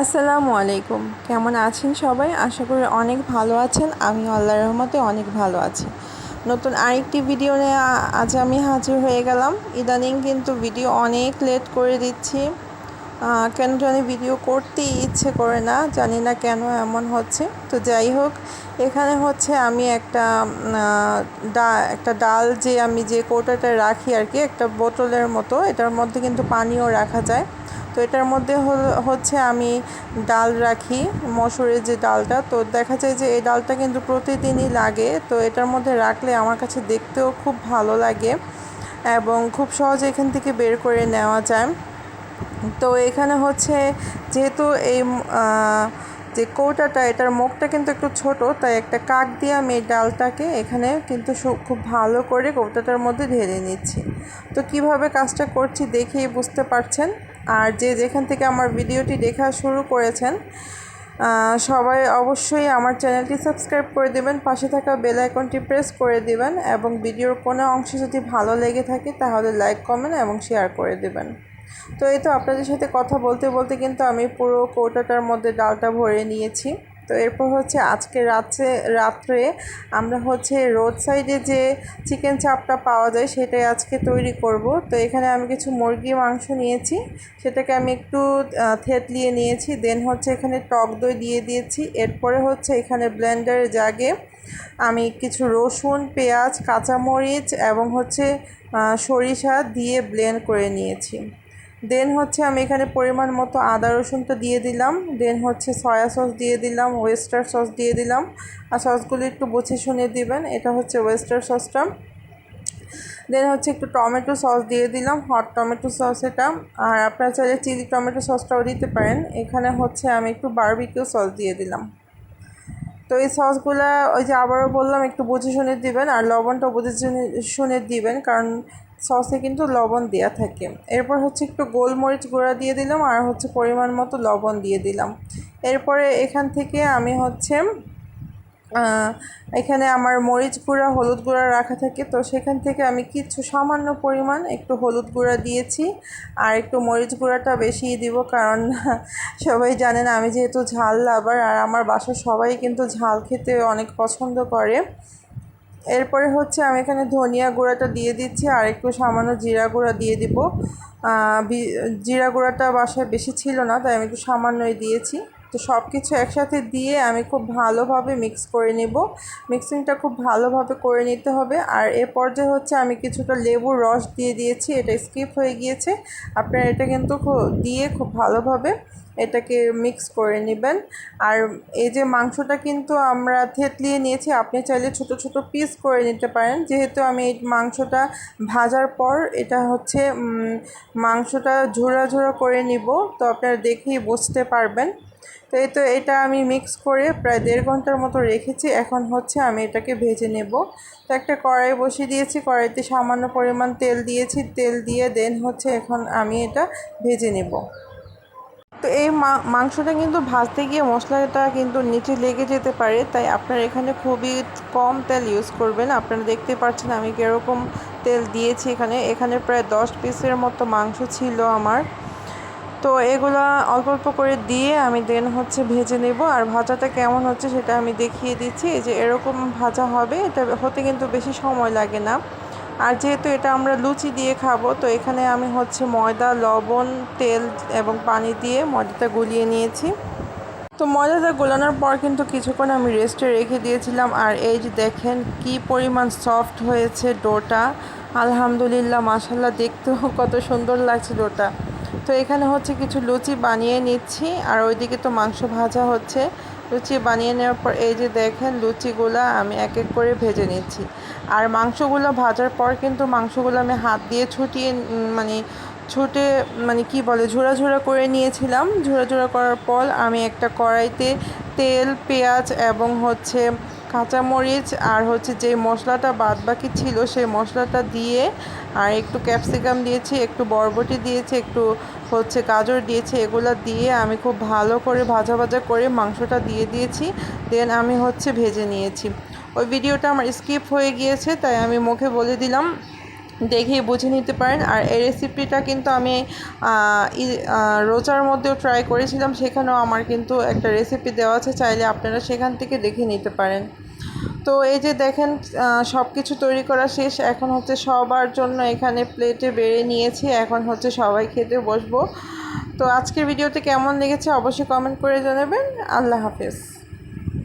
আসসালামু আলাইকুম। কেমন আছেন সবাই? আশা করি অনেক ভালো আছেন। আমি আল্লাহর রহমতে অনেক ভালো আছি। নতুন আরেকটি ভিডিও নিয়ে আজ আমি হাজির হয়ে গেলাম। ইদানিং কিন্তু ভিডিও অনেক লেট করে দিচ্ছি। কেন জানি ভিডিও করতেই ইচ্ছে করে না। জানি না কেন এমন হচ্ছে। তো যাই হোক, এখানে হচ্ছে আমি একটা ডা, একটা ডাল যে আমি যে কৌটাটা রাখি আর কি, একটা বোতলের মতো, এটার মধ্যে কিন্তু পানিও রাখা যায়। তো এটার মধ্যে হচ্ছে আমি ডাল রাখি, মসুরের যে ডালটা। তো দেখা যায় যে এই ডালটা কিন্তু প্রতিদিনই লাগে, তো এটার মধ্যে রাখলে আমার কাছে দেখতেও খুব ভালো লাগে এবং খুব সহজে এখান থেকে বের করে নেওয়া যায়। তো এখানে হচ্ছে যেহেতু এই যে কৌটাটা, এটার মুখটা কিন্তু একটু ছোট, তাই একটা কাক দিয়ে আমি এই ডালটাকে এখানে কিন্তু খুব ভালো করে কৌটাটার মধ্যে ঢেলে নিচ্ছি। তো কীভাবে কাজটা করছি দেখেই বুঝতে পারছেন? আর যে যেখান থেকে আমার ভিডিওটি দেখা শুরু করেছেন সবাই অবশ্যই আমার চ্যানেলটি সাবস্ক্রাইব করে দেবেন, পাশে থাকা বেল আইকনটি প্রেস করে দেবেন এবং ভিডিওর কোনো অংশ যদি ভালো লেগে থাকে তাহলে লাইক, কমেন্ট এবং শেয়ার করে দেবেন। তো এই তো আপনাদের সাথে কথা বলতে বলতে কিন্তু আমি পুরো কৌটাটার মধ্যে ডালটা ভরে নিয়েছি। তো এরপর হচ্ছে আজকে রাত্রে রাত্রে আমরা হচ্ছে রোড সাইডে যে চিকেন চাপটা পাওয়া যায় সেটাই আজকে তৈরি করব। তো এখানে আমি কিছু মুরগি, মাংস নিয়েছি। সেটাকে আমি একটু থেতলিয়ে নিয়েছি। দেন হচ্ছে এখানে টক দই দিয়ে দিয়েছি। এরপরে হচ্ছে এখানে ব্লেন্ডারে জাগে আমি কিছু রসুন, পেঁয়াজ, কাঁচামরিচ এবং হচ্ছে সরিষা দিয়ে ব্লেন্ড করে নিয়েছি। দেন হচ্ছে আমি এখানে পরিমাণ মতো আদা রসুন তো দিয়ে দিলাম। দেন হচ্ছে সয়া সস দিয়ে দিলাম ওয়েস্টার সস দিয়ে দিলাম। আর সসগুলি একটু বুঝে শুনে দিবেন, এটা হচ্ছে ওয়েস্টার সসটা দেন হচ্ছে একটু টমেটো সস দিয়ে দিলাম হট টমেটো সস এটা। আর আপনারা চাইলে চিলি টমেটো সসটাও দিতে পারেন। এখানে হচ্ছে আমি একটু বারবিকিউ সস দিয়ে দিলাম। তো এই সসগুলো ওই যে আবারও বললাম, একটু বুঝে শুনে দিবেন আর লবণটা বুঝে শুনে দিবেন, কারণ সসে কিন্তু লবণ দেওয়া থাকে। এরপর হচ্ছে একটু গোলমরিচ গুঁড়া দিয়ে দিলাম আর হচ্ছে পরিমাণ মতো লবণ দিয়ে দিলাম। এরপরে এখান থেকে আমি হচ্ছে এখানে আমার মরিচ গুঁড়া, হলুদ গুঁড়া রাখা থাকে। তো সেখান থেকে আমি কিছু সামান্য পরিমাণ একটু হলুদ গুঁড়া দিয়েছি। আর একটু মরিচ গুঁড়াটা বেশি দিব কারণ সবাই জানেন আমি যেহেতু ঝাল লাভার আর আমার বাসার সবাই কিন্তু ঝাল খেতে অনেক পছন্দ করে। এরপরে হচ্ছে আমি এখানে ধনিয়া গুঁড়াটা দিয়ে দিচ্ছি আর একটু সামান্য জিরা গুঁড়া দিয়ে দিব। জিরা গুঁড়াটা বাসায় বেশি ছিল না, তাই আমি একটু সামান্যই দিয়েছি। তো সব কিছু একসাথে দিয়ে আমি খুব ভালোভাবে মিক্স করে নেব। মিক্সিংটা খুব ভালোভাবে করে নিতে হবে। আর এ পর্যায়ে হচ্ছে আমি কিছুটা লেবুর রস দিয়ে দিয়েছি, এটা স্কিপ হয়ে গিয়েছে। আপনারা এটা কিন্তু দিয়ে খুব ভালোভাবে এটাকে মিক্স করে নেবেন। আর এই যে মাংসটা কিন্তু আমরা থেতলিয়ে নিয়েছি, আপনি চাইলে ছোট ছোট পিস করে নিতে পারেন। যেহেতু আমি এই মাংসটা ভাজার পর এটা হচ্ছে মাংসটা ঝোড়া ঝোড়া করে নিব, তো আপনারা দেখেই বুঝতে পারবেন। তো এই তো এটা আমি মিক্স করে প্রায় দেড় ঘণ্টার মতো রেখেছি। এখন হচ্ছে আমি এটাকে ভেজে নেব। তো একটা কড়াই বসিয়ে দিয়েছি। কড়াইতে সামান্য পরিমাণ তেল দিয়েছি। তেল দিয়ে দেন হচ্ছে এখন আমি এটা ভেজে নেব। তো এই মাংসটা কিন্তু ভাজতে গিয়ে মশলাটা কিন্তু নিচে লেগে যেতে পারে। তাই আপনারা এখানে খুবই কম তেল ইউজ করবেন। আপনারা দেখতে পাচ্ছেন আমি কীরকম তেল দিয়েছি এখানে। এখানে প্রায় দশ পিসের মতো মাংস ছিল আমার। তো এগুলো অল্প অল্প করে দিয়ে আমি দেন হচ্ছে ভেজে নেব। আর ভাজাটা কেমন হচ্ছে সেটা আমি দেখিয়ে দিচ্ছি। যে এরকম ভাজা হবে, এটা হতে কিন্তু বেশি সময় লাগে না। আর যেহেতু এটা আমরা লুচি দিয়ে খাব, তো এখানে আমি হচ্ছে ময়দা, লবণ, তেল এবং পানি দিয়ে ময়দাটা গুলিয়ে নিয়েছি। তো ময়দাটা গোলানোর পর কিন্তু কিছুক্ষণ আমি রেস্টে রেখে দিয়েছিলাম। আর এই যে দেখেন কি পরিমাণ সফট হয়েছে ডোটা। আলহামদুলিল্লাহ মাসাল্লাহ দেখতেও কত সুন্দর লাগছে ডোটা। তো এখানে হচ্ছে কিছু লুচি বানিয়ে নিচ্ছি। আর ওইদিকে তো মাংস ভাজা হচ্ছে। লুচি বানিয়ে নেওয়ার পর এই যে দেখেন লুচিগুলো আমি এক এক করে ভেজে নিচ্ছি। আর মাংসগুলো ভাজার পর কিন্তু মাংসগুলো আমি হাত দিয়ে ছুটিয়ে মানে ছুটে মানে কি বলে ঝোড়া ঝোড়া করে নিয়েছিলাম। ঝোড়া ঝোড়া করার পর আমি একটা কড়াইতে তেল, পেঁয়াজ এবং হচ্ছে কাঁচামরিচ আর হচ্ছে যে মশলাটা বাদ বাকি ছিল, সেই মশলাটা দিয়ে আর একটু ক্যাপসিকাম দিয়েছি, একটু বরবটি দিয়েছি, একটু হচ্ছে গাজর দিয়েছি, এগুলো দিয়ে আমি খুব ভালো করে ভাজা ভাজা করে মাংসটা দিয়ে দিয়েছি, দেন আমি হচ্ছে ভেজে নিয়েছি। ওই ভিডিওটা আমার স্কিপ হয়ে গিয়েছে, তাই আমি মুখে বলে দিলাম, দেখেই বুঝে নিতে পারেন। আর এই রেসিপিটা কিন্তু আমি রোজার মধ্যেও ট্রাই করেছিলাম, সেখানেও আমার কিন্তু একটা রেসিপি দেওয়া আছে, চাইলে আপনারা সেখান থেকে দেখে নিতে পারেন। তো এই যে দেখেন সব কিছু তৈরি করা শেষ। এখন হচ্ছে সবার জন্য এখানে প্লেটে বেড়ে নিয়েছি। এখন হচ্ছে সবাই খেতে বসবো। তো আজকের ভিডিওতে কেমন লেগেছে অবশ্যই কমেন্ট করে জানাবেন। আল্লাহ হাফেজ।